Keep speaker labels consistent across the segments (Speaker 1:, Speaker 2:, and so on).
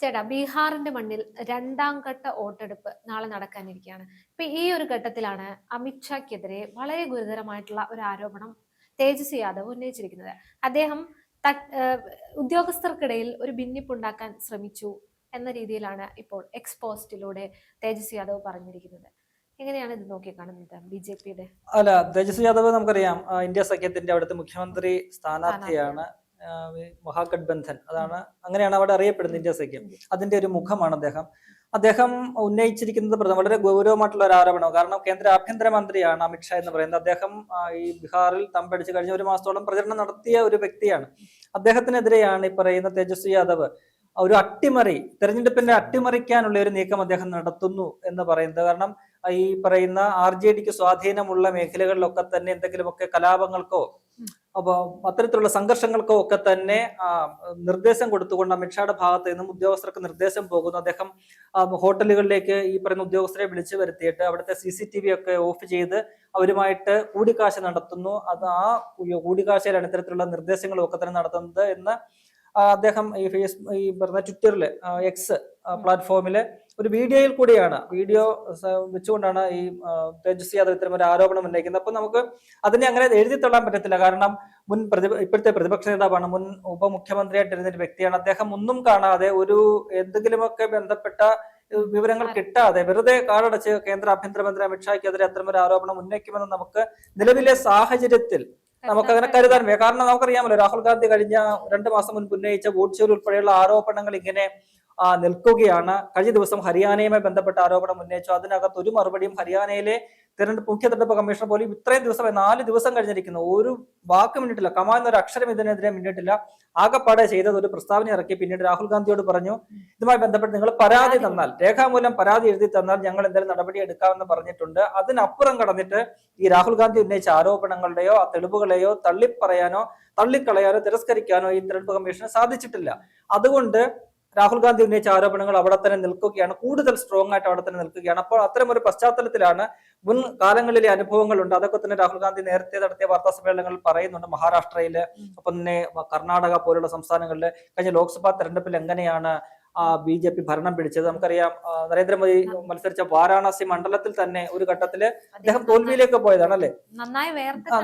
Speaker 1: ചേട്ടാ ബീഹാറിന്റെ മണ്ണിൽ രണ്ടാം ഘട്ട വോട്ടെടുപ്പ് നാളെ നടക്കാനിരിക്കുകയാണ്. ഇപ്പൊ ഈ ഒരു ഘട്ടത്തിലാണ് അമിത്ഷാക്കെതിരെ വളരെ ഗുരുതരമായിട്ടുള്ള ഒരു ആരോപണം തേജസ്വി യാദവ് ഉന്നയിച്ചിരിക്കുന്നത്. അദ്ദേഹം ഉദ്യോഗസ്ഥർക്കിടയിൽ ഒരു ഭിന്നിപ്പുണ്ടാക്കാൻ ശ്രമിച്ചു എന്ന രീതിയിലാണ് ഇപ്പോൾ എക്സ്പോസ്റ്റിലൂടെ തേജസ്വി യാദവ് പറഞ്ഞിരിക്കുന്നത്. എങ്ങനെയാണ് ഇത് നോക്കിക്കാണുന്നത് ബി ജെ പിയുടെ?
Speaker 2: അല്ല തേജസ്വി യാദവ് നമുക്കറിയാം ഇന്ത്യ സഖ്യത്തിന്റെ അവിടുത്തെ മുഖ്യമന്ത്രി സ്ഥാനാർത്ഥിയാണ്. മഹാഗഡ്ബന്ധൻ. അതാണ് അങ്ങനെയാണ് അവിടെ അറിയപ്പെടുന്നത് ഇന്ത്യ സഖ്യം. അതിന്റെ ഒരു മുഖമാണ് അദ്ദേഹം. അദ്ദേഹം ഉന്നയിച്ചിരിക്കുന്നത് വളരെ ഗൗരവമായിട്ടുള്ള ഒരു ആരോപണം കാരണം കേന്ദ്ര ആഭ്യന്തരമന്ത്രിയാണ് അമിത്ഷാ എന്ന് പറയുന്നത്. അദ്ദേഹം ഈ ബീഹാറിൽ തമ്പടിച്ച് കഴിഞ്ഞ ഒരു മാസത്തോളം പ്രചരണം നടത്തിയ ഒരു വ്യക്തിയാണ്. അദ്ദേഹത്തിനെതിരെയാണ് ഈ പറയുന്ന തേജസ്വി യാദവ് ഒരു അട്ടിമറി തെരഞ്ഞെടുപ്പിനെ അട്ടിമറിക്കാനുള്ള ഒരു നീക്കം അദ്ദേഹം നടത്തുന്നു എന്ന് പറയുന്നത്. കാരണം ഈ പറയുന്ന ആർ ജെ ഡിക്ക് സ്വാധീനമുള്ള മേഖലകളിലൊക്കെ തന്നെ എന്തെങ്കിലുമൊക്കെ കലാപങ്ങൾക്കോ അപ്പൊ അത്തരത്തിലുള്ള സംഘർഷങ്ങൾക്കോ ഒക്കെ തന്നെ നിർദ്ദേശം കൊടുത്തുകൊണ്ട് അമിത്ഷായുടെ ഭാഗത്ത് നിന്നും ഉദ്യോഗസ്ഥർക്ക് നിർദ്ദേശം പോകുന്നു. അദ്ദേഹം ഹോട്ടലുകളിലേക്ക് ഈ പറയുന്ന ഉദ്യോഗസ്ഥരെ വിളിച്ചു വരുത്തിയിട്ട് അവിടുത്തെ സി സി ടി വി ഒക്കെ ഓഫ് ചെയ്ത് അവരുമായിട്ട് കൂടിക്കാഴ്ച നടത്തുന്നു. അത് ആ കൂടിക്കാഴ്ചയിലാണ് ഇത്തരത്തിലുള്ള നിർദ്ദേശങ്ങളും ഒക്കെ തന്നെ നടത്തുന്നത് എന്ന് അദ്ദേഹം ഈ ഫേസ് ഈ പറഞ്ഞ ട്വിറ്ററിൽ എക്സ് പ്ലാറ്റ്ഫോമിൽ ഒരു വീഡിയോയിൽ കൂടിയാണ്. വീഡിയോ വെച്ചുകൊണ്ടാണ് ഈ തേജസ്വി യാദവ് ഇത്തരം ഒരു ആരോപണം ഉന്നയിക്കുന്നത്. അപ്പൊ നമുക്ക് അതിനെ അങ്ങനെ എഴുതി തള്ളാൻ പറ്റത്തില്ല. കാരണം മുൻ പ്രതി ഇപ്പോഴത്തെ പ്രതിപക്ഷ നേതാവാണ് മുൻ ഉപമുഖ്യമന്ത്രിയായിട്ടിരുന്ന ഒരു വ്യക്തിയാണ്. അദ്ദേഹം ഒന്നും കാണാതെ ഒരു എന്തെങ്കിലുമൊക്കെ ബന്ധപ്പെട്ട വിവരങ്ങൾ കിട്ടാതെ വെറുതെ കാടടച്ച് കേന്ദ്ര ആഭ്യന്തരമന്ത്രി അമിത്ഷായ്ക്കെതിരെ അത്തരം ഒരു ആരോപണം ഉന്നയിക്കുമെന്ന് നമുക്ക് നിലവിലെ സാഹചര്യത്തിൽ നമുക്ക് അങ്ങനെ കരുതാൻ വയ്യ. കാരണം നമുക്കറിയാമല്ലോ രാഹുൽ ഗാന്ധി കഴിഞ്ഞ രണ്ട് മാസം മുൻപ് ഉന്നയിച്ച വോട്ട് ചോരി ഉൾപ്പെടെയുള്ള ആരോപണങ്ങൾ ഇങ്ങനെ നിൽക്കുകയാണ്. കഴിഞ്ഞ ദിവസം ഹരിയാനയുമായി ബന്ധപ്പെട്ട ആരോപണം ഉന്നയിച്ചു. അതിനകത്ത് ഒരു മറുപടിയും ഹരിയാനയിലെ തിരഞ്ഞെടുപ്പ് മുഖ്യ തിരഞ്ഞെടുപ്പ് കമ്മീഷണർ പോലും ഇത്രയും ദിവസമായി നാല് ദിവസം കഴിഞ്ഞിരിക്കുന്നു. ഒരു വാക്ക് മിന്നിട്ടില്ല കമാൽ എന്നൊരു അക്ഷരം ഇതിനെതിരെ മിന്നിട്ടില്ല ആകെപ്പാടെ ചെയ്തത് ഒരു പ്രസ്താവന ഇറക്കി. പിന്നീട് രാഹുൽ ഗാന്ധിയോട് പറഞ്ഞു ഇതുമായി ബന്ധപ്പെട്ട് നിങ്ങൾ പരാതി തന്നാൽ രേഖാമൂലം പരാതി എഴുതി തന്നാൽ ഞങ്ങൾ എന്തെങ്കിലും നടപടി എടുക്കാമെന്ന് പറഞ്ഞിട്ടുണ്ട്. അതിനപ്പുറം കടന്നിട്ട് ഈ രാഹുൽ ഗാന്ധി ഉന്നയിച്ച ആരോപണങ്ങളുടെയോ ആ തെളിവുകളെയോ തള്ളിപ്പറയാനോ തള്ളിക്കളയാനോ തിരസ്കരിക്കാനോ ഈ തിരഞ്ഞെടുപ്പ് കമ്മീഷന് സാധിച്ചിട്ടില്ല. അതുകൊണ്ട് രാഹുൽ ഗാന്ധി ഉന്നയിച്ച ആരോപണങ്ങൾ അവിടെ തന്നെ നിൽക്കുകയാണ്. കൂടുതൽ സ്ട്രോങ് ആയിട്ട് അവിടെ തന്നെ നിൽക്കുകയാണ്. അപ്പോൾ അത്തരം ഒരു പശ്ചാത്തലത്തിലാണ് മുൻ കാലങ്ങളിലെ അനുഭവങ്ങളുണ്ട്. അതൊക്കെ തന്നെ രാഹുൽ ഗാന്ധി നേരത്തെ നടത്തിയ വാർത്താ സമ്മേളനങ്ങളിൽ പറയുന്നുണ്ട്. മഹാരാഷ്ട്രയിൽ ഒപ്പം തന്നെ കർണാടക പോലുള്ള സംസ്ഥാനങ്ങളിൽ കഴിഞ്ഞ ലോക്സഭാ തെരഞ്ഞെടുപ്പിൽ എങ്ങനെയാണ് ബി ജെ പി ഭരണം പിടിച്ചത്. നമുക്കറിയാം നരേന്ദ്രമോദി മത്സരിച്ച വാരാണസി മണ്ഡലത്തിൽ തന്നെ ഒരു ഘട്ടത്തിൽ അദ്ദേഹം തോൽവിയിലേക്ക് പോയതാണ് അല്ലെ?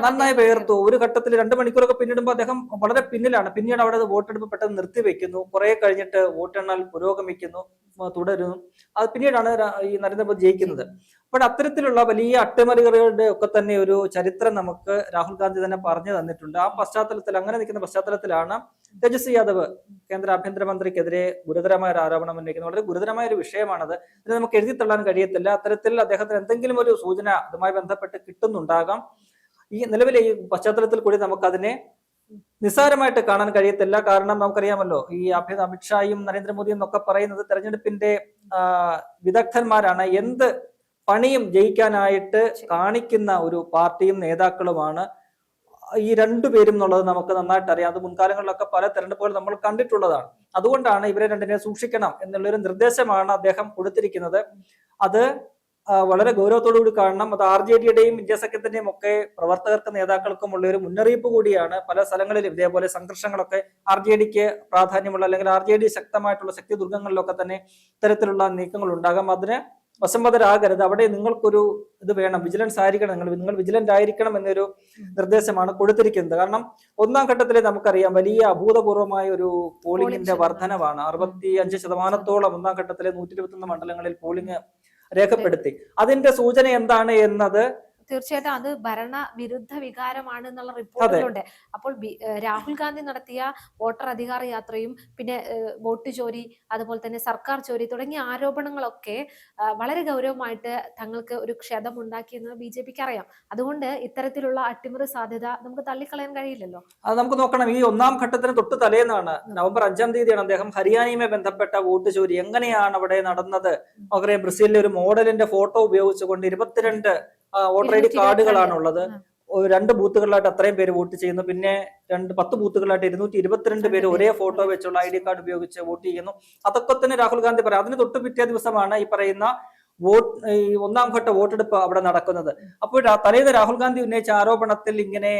Speaker 1: നന്നായി
Speaker 2: വേർത്തു ഒരു ഘട്ടത്തിൽ രണ്ട് മണിക്കൂറൊക്കെ പിന്നിടുമ്പോൾ അദ്ദേഹം വളരെ പിന്നിലാണ്. പിന്നീട് അവിടെ വോട്ടെടുപ്പ് പെട്ടെന്ന് നിർത്തിവെക്കുന്നു. കുറെ കഴിഞ്ഞിട്ട് വോട്ടെണ്ണൽ പുരോഗമിക്കുന്നു തുടരുന്നു. അത് പിന്നീടാണ് ഈ നരേന്ദ്രമോദി ജയിക്കുന്നത്. അപ്പോൾ അത്തരത്തിലുള്ള വലിയ അട്ടിമറികളുടെ ഒക്കെ തന്നെ ഒരു ചരിത്രം നമുക്ക് രാഹുൽ ഗാന്ധി തന്നെ പറഞ്ഞു തന്നിട്ടുണ്ട്. ആ പശ്ചാത്തലത്തിൽ അങ്ങനെ നിൽക്കുന്ന പശ്ചാത്തലത്തിലാണ് തേജസ്വി യാദവ് കേന്ദ്ര ആഭ്യന്തരമന്ത്രിക്കെതിരെ ഗുരുതരമായ ഒരു ആരോപണം ഉന്നയിക്കുന്നത്. വളരെ ഗുരുതരമായ ഒരു വിഷയമാണത്. ഇതിനെ നമുക്ക് എഴുതി തള്ളാൻ കഴിയത്തില്ല. അത്തരത്തിൽ അദ്ദേഹത്തിന് എന്തെങ്കിലും ഒരു സൂചന അതുമായി ബന്ധപ്പെട്ട് കിട്ടുന്നുണ്ടാകാം. ഈ നിലവിലെ ഈ പശ്ചാത്തലത്തിൽ കൂടി നമുക്കതിനെ നിസ്സാരമായിട്ട് കാണാൻ കഴിയത്തില്ല. കാരണം നമുക്കറിയാമല്ലോ ഈ അഭ്യ അമിത്ഷായും നരേന്ദ്രമോദിയും എന്നൊക്കെ പറയുന്നത് തെരഞ്ഞെടുപ്പിന്റെ വിദഗ്ധന്മാരാണ്. എന്ത് പണിയും ജയിക്കാനായിട്ട് കാണിക്കുന്ന ഒരു പാർട്ടിയും നേതാക്കളുമാണ് ഈ രണ്ടുപേരും എന്നുള്ളത് നമുക്ക് നന്നായിട്ട് അറിയാം. അത് മുൻകാലങ്ങളിലൊക്കെ പല തെരഞ്ഞെടുപ്പുകൾ നമ്മൾ കണ്ടിട്ടുള്ളതാണ്. അതുകൊണ്ടാണ് ഇവരെ രണ്ടിനെ സൂക്ഷിക്കണം എന്നുള്ളൊരു നിർദ്ദേശമാണ് അദ്ദേഹം കൊടുത്തിരിക്കുന്നത്. അത് വളരെ ഗൗരവത്തോടു കൂടി കാണണം. അത് ആർ ജെ ഡിയുടെയും ഇന്ത്യ സഖ്യത്തിന്റെയും ഒക്കെ പ്രവർത്തകർക്ക് നേതാക്കൾക്കും ഉള്ള ഒരു മുന്നറിയിപ്പ് കൂടിയാണ്. പല സ്ഥലങ്ങളിലും ഇതേപോലെ സംഘർഷങ്ങളൊക്കെ ആർ ജെ ഡിക്ക് പ്രാധാന്യമുള്ള അല്ലെങ്കിൽ ആർ ജെ ഡി ശക്തമായിട്ടുള്ള ശക്തി ദുർഗങ്ങളിലൊക്കെ തന്നെ ഇത്തരത്തിലുള്ള നീക്കങ്ങൾ ഉണ്ടാകാം അതിന് വശംവദരാകരുത് അവിടെ നിങ്ങൾക്കൊരു ഇത് വേണം. വിജിലൻസ് ആയിരിക്കണം. നിങ്ങൾ നിങ്ങൾ വിജിലന്റ് ആയിരിക്കണം എന്നൊരു നിർദ്ദേശമാണ് കൊടുത്തിരിക്കുന്നത്. കാരണം ഒന്നാം ഘട്ടത്തിൽ നമുക്കറിയാം വലിയ അഭൂതപൂർവമായ ഒരു പോളിംഗിന്റെ. വർധനവാണ്. അറുപത്തി അഞ്ച് ശതമാനത്തോളം ഒന്നാം ഘട്ടത്തിലെ നൂറ്റി ഇരുപത്തൊന്ന് മണ്ഡലങ്ങളിൽ പോളിംഗ് രേഖപ്പെടുത്തി. അതിന്റെ സൂചന എന്താണ് എന്നത്
Speaker 1: തീർച്ചയായിട്ടും അത് ഭരണ വിരുദ്ധ വികാരമാണ് എന്നുള്ള റിപ്പോർട്ടുകളുണ്ട് അപ്പോൾ രാഹുൽ ഗാന്ധി നടത്തിയ വോട്ടർ അധികാര യാത്രയും പിന്നെ വോട്ട് ചോരി അതുപോലെ തന്നെ സർക്കാർ ചോരി തുടങ്ങിയ ആരോപണങ്ങളൊക്കെ വളരെ ഗൗരവമായിട്ട് തങ്ങൾക്ക് ഒരു ക്ഷതം ഉണ്ടാക്കിയെന്ന് ബി ജെ പിക്ക് അറിയാം. അതുകൊണ്ട് ഇത്തരത്തിലുള്ള അട്ടിമറി സാധ്യത നമുക്ക് തള്ളിക്കളയാൻ കഴിയില്ലല്ലോ.
Speaker 2: അത് നമുക്ക് നോക്കണം. ഈ ഒന്നാം ഘട്ടത്തിന് തൊട്ട് തലേന്നാണ് നവംബർ അഞ്ചാം തീയതിയാണ് അദ്ദേഹം ഹരിയാനയുമായി ബന്ധപ്പെട്ട വോട്ട് ചോരി. എങ്ങനെയാണ് അവിടെ നടന്നത്? നമുക്കറിയാം ബ്രസീലിലെ ഒരു മോഡലിന്റെ ഫോട്ടോ ഉപയോഗിച്ചുകൊണ്ട് ഇരുപത്തിരണ്ട് വോട്ടർ ഐ ഡി കാർഡുകളാണ് ഉള്ളത് രണ്ട് ബൂത്തുകളിലായിട്ട് അത്രയും പേര് വോട്ട് ചെയ്യുന്നു. പിന്നെ രണ്ട് പത്ത് ബൂത്തുകളായിട്ട് ഇരുന്നൂറ്റി ഇരുപത്തിരണ്ട് പേര് ഒരേ ഫോട്ടോ വെച്ചുള്ള ഐ ഡി കാർഡ് ഉപയോഗിച്ച് വോട്ട് ചെയ്യുന്നു. അതൊക്കെ തന്നെ രാഹുൽ ഗാന്ധി പറയാം. അതിന് തൊട്ട് പിറ്റേ ദിവസമാണ് ഈ പറയുന്ന വോട്ട് ഈ ഒന്നാം ഘട്ട വോട്ടെടുപ്പ് അവിടെ നടക്കുന്നത്. അപ്പോൾ തലേന്ന് രാഹുൽ ഗാന്ധി ഉന്നയിച്ച ആരോപണത്തിൽ ഇങ്ങനെ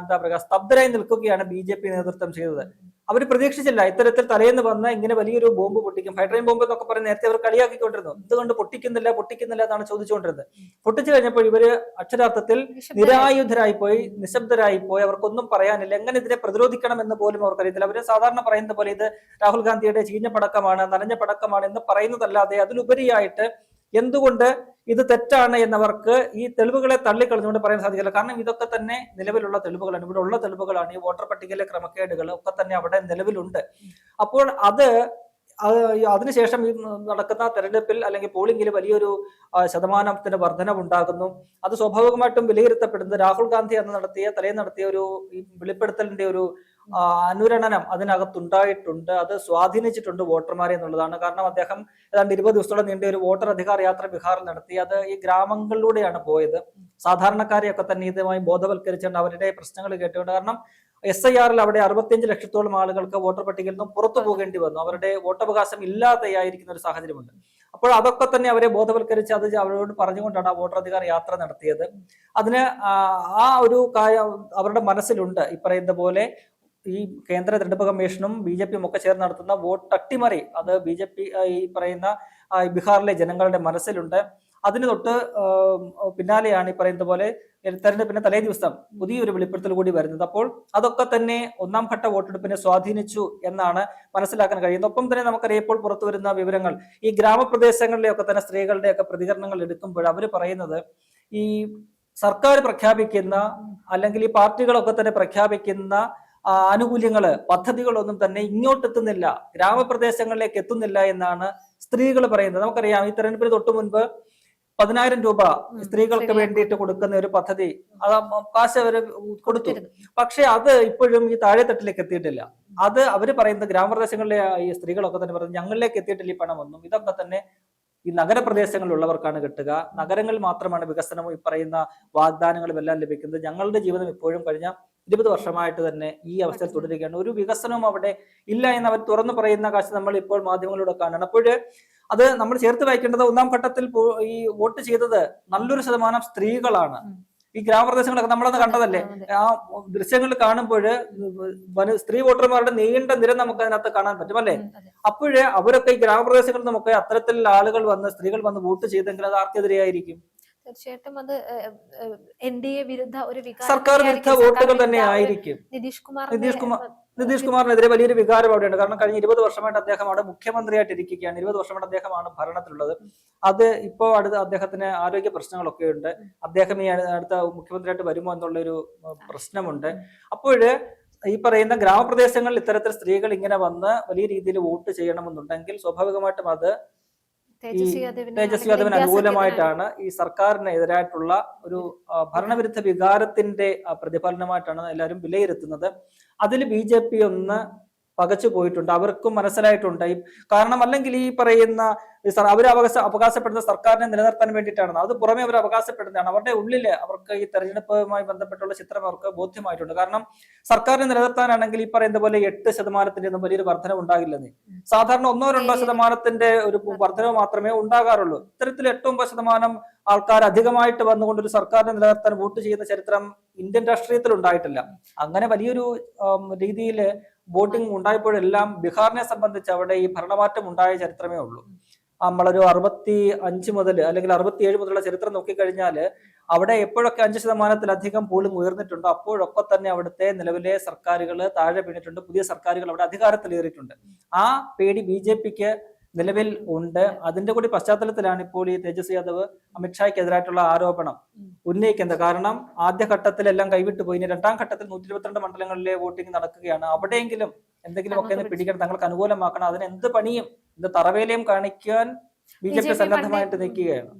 Speaker 2: എന്താ പറയുക സ്തബ്ധരായി നിൽക്കുകയാണ് ബി ജെ പി നേതൃത്വം ചെയ്തത്. അവർ പ്രതീക്ഷിച്ചില്ല ഇത്തരത്തിൽ തലേന്ന് വന്ന ഇങ്ങനെ വലിയൊരു ബോംബ് പൊട്ടിക്കും. ഹൈഡ്രജൻ ബോംബ് എന്നൊക്കെ പറഞ്ഞ് നേരത്തെ അവർ കളിയാക്കിക്കൊണ്ടിരുന്നു. എന്തുകൊണ്ട് പൊട്ടിക്കുന്നില്ല പൊട്ടിക്കുന്നില്ല എന്നാണ് ചോദിച്ചുകൊണ്ടിരുന്നത്. പൊട്ടിച്ചു കഴിഞ്ഞപ്പോൾ ഇവർ അക്ഷരാർത്ഥത്തിൽ നിരായുധരായി പോയി നിശബ്ദരായി പോയി അവർക്കൊന്നും പറയാനില്ല. എങ്ങനെ ഇതിനെ പ്രതിരോധിക്കണം എന്ന് പോലും അവർക്കറിയത്തില്ല. അവർ സാധാരണ പറയുന്ന പോലെ ഇത് രാഹുൽ ഗാന്ധിയുടെ ചീഞ്ഞ പടക്കമാണ് നനഞ്ഞ പടക്കമാണ് എന്ന് പറയുന്നതല്ലാതെ അതിലുപരിയായിട്ട് എന്തുകൊണ്ട് ഇത് തെറ്റാണ് എന്നവർക്ക് ഈ തെളിവുകളെ തള്ളിക്കളഞ്ഞുകൊണ്ട് പറയാൻ സാധിക്കില്ല. കാരണം ഇതൊക്കെ തന്നെ നിലവിലുള്ള തെളിവുകളാണ്. ഇവിടെ ഉള്ള തെളിവുകളാണ്. ഈ വോട്ടർ പട്ടികയിലെ ക്രമക്കേടുകൾ ഒക്കെ തന്നെ അവിടെ നിലവിലുണ്ട്. അപ്പോൾ അത് അത് അതിനുശേഷം ഈ നടക്കുന്ന തെരഞ്ഞെടുപ്പിൽ അല്ലെങ്കിൽ പോളിംഗിൽ വലിയൊരു ശതമാനത്തിന് ശതമാനത്തിന്റെ വർധനവുണ്ടാകുന്നു. അത് സ്വാഭാവികമായിട്ടും വിലയിരുത്തപ്പെടുന്നത് രാഹുൽ ഗാന്ധി അന്ന് നടത്തിയ തലേന്ന് നടത്തിയ ഒരു വെളിപ്പെടുത്തലിന്റെ ഒരു അനുരണനം അതിനകത്തുണ്ടായിട്ടുണ്ട്. അത് സ്വാധീനിച്ചിട്ടുണ്ട് വോട്ടർമാരെ എന്നുള്ളതാണ്. കാരണം അദ്ദേഹം ഏതാണ്ട് ഇരുപത് ദിവസത്തോളം നീണ്ട ഒരു വോട്ടർ അധികാര യാത്ര ബീഹാറിൽ നടത്തി. അത് ഈ ഗ്രാമങ്ങളിലൂടെയാണ് പോയത്. സാധാരണക്കാരെയൊക്കെ തന്നെ ഇതുമായി ബോധവൽക്കരിച്ചുകൊണ്ട് അവരുടെ പ്രശ്നങ്ങൾ കേട്ടുകൊണ്ട് കാരണം എസ് ഐ ആറിൽ അവിടെ അറുപത്തിയഞ്ച് ലക്ഷത്തോളം ആളുകൾക്ക് വോട്ടർ പട്ടികയിൽ നിന്നും പുറത്തു പോകേണ്ടി വന്നു. അവരുടെ വോട്ടവകാശം ഇല്ലാതെയായിരിക്കുന്ന ഒരു സാഹചര്യമുണ്ട്. അപ്പോൾ അതൊക്കെ തന്നെ അവരെ ബോധവൽക്കരിച്ച് അത് അവരോട് പറഞ്ഞുകൊണ്ടാണ് ആ വോട്ടർ യാത്ര നടത്തിയത്. അതിന് ആ ഒരു കാര്യം അവരുടെ മനസ്സിലുണ്ട്. ഈ പറയുന്ന പോലെ ഈ കേന്ദ്ര തെരഞ്ഞെടുപ്പ് കമ്മീഷനും ബി ജെ പിയും ഒക്കെ ചേർന്ന് നടത്തുന്ന വോട്ട് അട്ടിമറി അത് ബി ജെ പി ഈ പറയുന്ന ബീഹാറിലെ ജനങ്ങളുടെ മനസ്സിലുണ്ട്. അതിന് തൊട്ട് പിന്നാലെയാണ് ഈ പറയുന്ന പോലെ തെരഞ്ഞെടുപ്പിന്റെ തലേ ദിവസം പുതിയൊരു വെളിപ്പെടുത്തൽ കൂടി വരുന്നത്. അപ്പോൾ അതൊക്കെ തന്നെ ഒന്നാം ഘട്ട വോട്ടെടുപ്പിനെ സ്വാധീനിച്ചു എന്നാണ് മനസ്സിലാക്കാൻ കഴിയുന്നത്. ഒപ്പം തന്നെ നമുക്കറിയാം ഇപ്പോൾ പുറത്തു വരുന്ന വിവരങ്ങൾ. ഈ ഗ്രാമപ്രദേശങ്ങളിലെയൊക്കെ തന്നെ സ്ത്രീകളുടെയൊക്കെ പ്രതികരണങ്ങൾ എടുക്കുമ്പോൾ അവർ പറയുന്നത് ഈ സർക്കാർ പ്രഖ്യാപിക്കുന്ന അല്ലെങ്കിൽ ഈ പാർട്ടികളൊക്കെ തന്നെ പ്രഖ്യാപിക്കുന്ന ആ, ആനുകൂല്യങ്ങൾ പദ്ധതികളൊന്നും തന്നെ ഇങ്ങോട്ടെത്തുന്നില്ല. ഗ്രാമപ്രദേശങ്ങളിലേക്ക് എത്തുന്നില്ല എന്നാണ് സ്ത്രീകൾ പറയുന്നത്. നമുക്കറിയാം ഈ തെരഞ്ഞെടുപ്പിന് തൊട്ടു മുൻപ് പതിനായിരം രൂപ സ്ത്രീകൾക്ക് വേണ്ടിയിട്ട് കൊടുക്കുന്ന ഒരു പദ്ധതി. അത് കാശ് അവർ കൊടുത്തു. പക്ഷെ അത് ഇപ്പോഴും ഈ താഴെത്തട്ടിലേക്ക് എത്തിയിട്ടില്ല. അത് അവർ പറയുന്നത് ഗ്രാമപ്രദേശങ്ങളിലെ ഈ സ്ത്രീകളൊക്കെ തന്നെ പറയുന്നത് ഞങ്ങളിലേക്ക് എത്തിയിട്ടില്ല ഈ പണമൊന്നും. ഇതൊക്കെ തന്നെ ഈ നഗരപ്രദേശങ്ങളിലുള്ളവർക്കാണ് കിട്ടുക. നഗരങ്ങളിൽ മാത്രമാണ് വികസനവും ഈ പറയുന്ന വാഗ്ദാനങ്ങളും എല്ലാം ലഭിക്കുന്നത്. ഞങ്ങളുടെ ജീവിതം ഇപ്പോഴും കഴിഞ്ഞ ഇരുപത് വർഷമായിട്ട് തന്നെ ഈ അവസ്ഥയിൽ തുടരുകയാണ്. ഒരു വികസനവും അവിടെ ഇല്ല എന്ന് അവർ തുറന്നു പറയുന്ന കാശ് നമ്മൾ ഇപ്പോൾ മാധ്യമങ്ങളിലൂടെ കാണണം അപ്പോൾ അത് നമ്മൾ ചേർത്ത് വായിക്കേണ്ടത് ഒന്നാം ഘട്ടത്തിൽ ഈ വോട്ട് ചെയ്തത് നല്ലൊരു ശതമാനം സ്ത്രീകളാണ്. ഈ ഗ്രാമപ്രദേശങ്ങളൊക്കെ നമ്മളത് കണ്ടതല്ലേ? ആ ദൃശ്യങ്ങൾ കാണുമ്പോൾ സ്ത്രീ വോട്ടർമാരുടെ നീണ്ട നിര നമുക്ക് അതിനകത്ത് കാണാൻ പറ്റും അല്ലേ? അപ്പോഴേ അവരൊക്കെ ഈ ഗ്രാമപ്രദേശങ്ങളിൽ നിന്നൊക്കെ അത്തരത്തിലുള്ള ആളുകൾ വന്ന് സ്ത്രീകൾ വന്ന് വോട്ട് ചെയ്തെങ്കിൽ അത് ആർക്കെതിരെയായിരിക്കും?
Speaker 1: തീർച്ചയായിട്ടും അത് എൻ ഡി എ വിരുദ്ധ ഒരു
Speaker 2: സർക്കാർ വിരുദ്ധ വോട്ടുകൾ തന്നെ ആയിരിക്കും
Speaker 1: നിതീഷ് കുമാർ
Speaker 2: നിതീഷ് കുമാർ നിതീഷ് കുമാറിനെതിരെ വലിയൊരു വികാരം അവിടെയുണ്ട് കാരണം കഴിഞ്ഞ ഇരുപത് വർഷമായിട്ട് അദ്ദേഹം അവിടെ മുഖ്യമന്ത്രിയായിട്ട് ഇരിക്കുകയാണ്. ഇരുപത് വർഷമായിട്ട് അദ്ദേഹമാണ് ഭരണത്തിലുള്ളത്. അത് ഇപ്പോ അടുത്ത അദ്ദേഹത്തിന് ആരോഗ്യ പ്രശ്നങ്ങളൊക്കെ ഉണ്ട് അദ്ദേഹം ഈ അടു- അടുത്ത മുഖ്യമന്ത്രിയായിട്ട് വരുമോ എന്നുള്ള ഒരു പ്രശ്നമുണ്ട്. അപ്പോഴ് ഈ പറയുന്ന ഗ്രാമപ്രദേശങ്ങളിൽ ഇത്തരത്തിൽ സ്ത്രീകൾ ഇങ്ങനെ വന്ന് വലിയ രീതിയിൽ വോട്ട് ചെയ്യണമെന്നുണ്ടെങ്കിൽ സ്വാഭാവികമായിട്ടും അത്
Speaker 1: തേജസ്വി യാദവിന്
Speaker 2: അനുകൂലമായിട്ടാണ് ഈ സർക്കാരിന് എതിരായിട്ടുള്ള ഒരു ഭരണവിരുദ്ധ വികാരത്തിന്റെ പ്രതിഫലനമായിട്ടാണ് എല്ലാവരും വിലയിരുത്തുന്നത്. അതിൽ ബി ജെ പി ഒന്ന് പകച്ചു പോയിട്ടുണ്ട്. അവർക്കും മനസ്സിലായിട്ടുണ്ട്. കാരണം അല്ലെങ്കിൽ ഈ പറയുന്ന അവർ അവകാശ അവകാശപ്പെടുന്ന സർക്കാരിനെ നിലനിർത്താൻ വേണ്ടിയിട്ടാണ്. അത് പുറമെ അവർ അവകാശപ്പെടുന്നതാണ്. അവരുടെ ഉള്ളിൽ അവർക്ക് ഈ തെരഞ്ഞെടുപ്പുമായി ബന്ധപ്പെട്ടുള്ള ചിത്രം അവർക്ക് ബോധ്യമായിട്ടുണ്ട്. കാരണം സർക്കാരിനെ നിലനിർത്താനാണെങ്കിൽ ഈ പറയുന്ന പോലെ എട്ട് ശതമാനത്തിന്റെ ഒന്നും വലിയൊരു വർധന ഉണ്ടാകില്ലെന്ന്. സാധാരണ ഒന്നോ രണ്ടോ ശതമാനത്തിന്റെ ഒരു വർധനവ്. മാത്രമേ ഉണ്ടാകാറുള്ളൂ. ഇത്തരത്തിൽ എട്ട് ഒമ്പത് ശതമാനം ആൾക്കാർ അധികമായിട്ട് വന്നുകൊണ്ട് ഒരു സർക്കാരിനെ നിലനിർത്താൻ വോട്ട് ചെയ്യുന്ന ചരിത്രം ഇന്ത്യൻ രാഷ്ട്രീയത്തിൽ ഉണ്ടായിട്ടില്ല അങ്ങനെ വലിയൊരു രീതിയിൽ വോട്ടിംഗ് ഉണ്ടായപ്പോഴെല്ലാം ബീഹാറിനെ സംബന്ധിച്ച് അവിടെ ഈ ഭരണമാറ്റം ഉണ്ടായ ചരിത്രമേ ഉള്ളൂ. നമ്മളൊരു അറുപത്തി അഞ്ച് മുതൽ അല്ലെങ്കിൽ അറുപത്തി ഏഴ് മുതലുള്ള ചരിത്രം നോക്കിക്കഴിഞ്ഞാൽ അവിടെ എപ്പോഴൊക്കെ അഞ്ച് ശതമാനത്തിലധികം പോളിംഗ് ഉയർന്നിട്ടുണ്ടോ അപ്പോഴൊക്കെ തന്നെ അവിടുത്തെ നിലവിലെ സർക്കാരുകൾ താഴെ വീണിട്ടുണ്ട് പുതിയ സർക്കാരുകൾ അവിടെ അധികാരത്തിൽ അധികാരത്തിലേറിയിട്ടുണ്ട്. ആ പേടി ബി ജെ പിക്ക് നിലവിൽ ഉണ്ട്. അതിന്റെ കൂടി പശ്ചാത്തലത്തിലാണ് ഇപ്പോൾ ഈ തേജസ്വി യാദവ് അമിത്ഷായ്ക്കെതിരായിട്ടുള്ള ആരോപണം ഉന്നയിക്കുന്നത്. കാരണം ആദ്യഘട്ടത്തിലെല്ലാം കൈവിട്ടു പോയി. ഇനി രണ്ടാം ഘട്ടത്തിൽ നൂറ്റി ഇരുപത്തിരണ്ട് മണ്ഡലങ്ങളിലെ വോട്ടിംഗ് നടക്കുകയാണ്. അവിടെയെങ്കിലും എന്തെങ്കിലും ഒക്കെ പിടിക്കണം തങ്ങൾക്ക് അനുകൂലമാക്കണം. അതിന് എന്ത് പണിയും എന്ത് തറവേലയും കാണിക്കാൻ ബി ജെ പി സന്നദ്ധമായിട്ട് നിൽക്കുകയാണ്.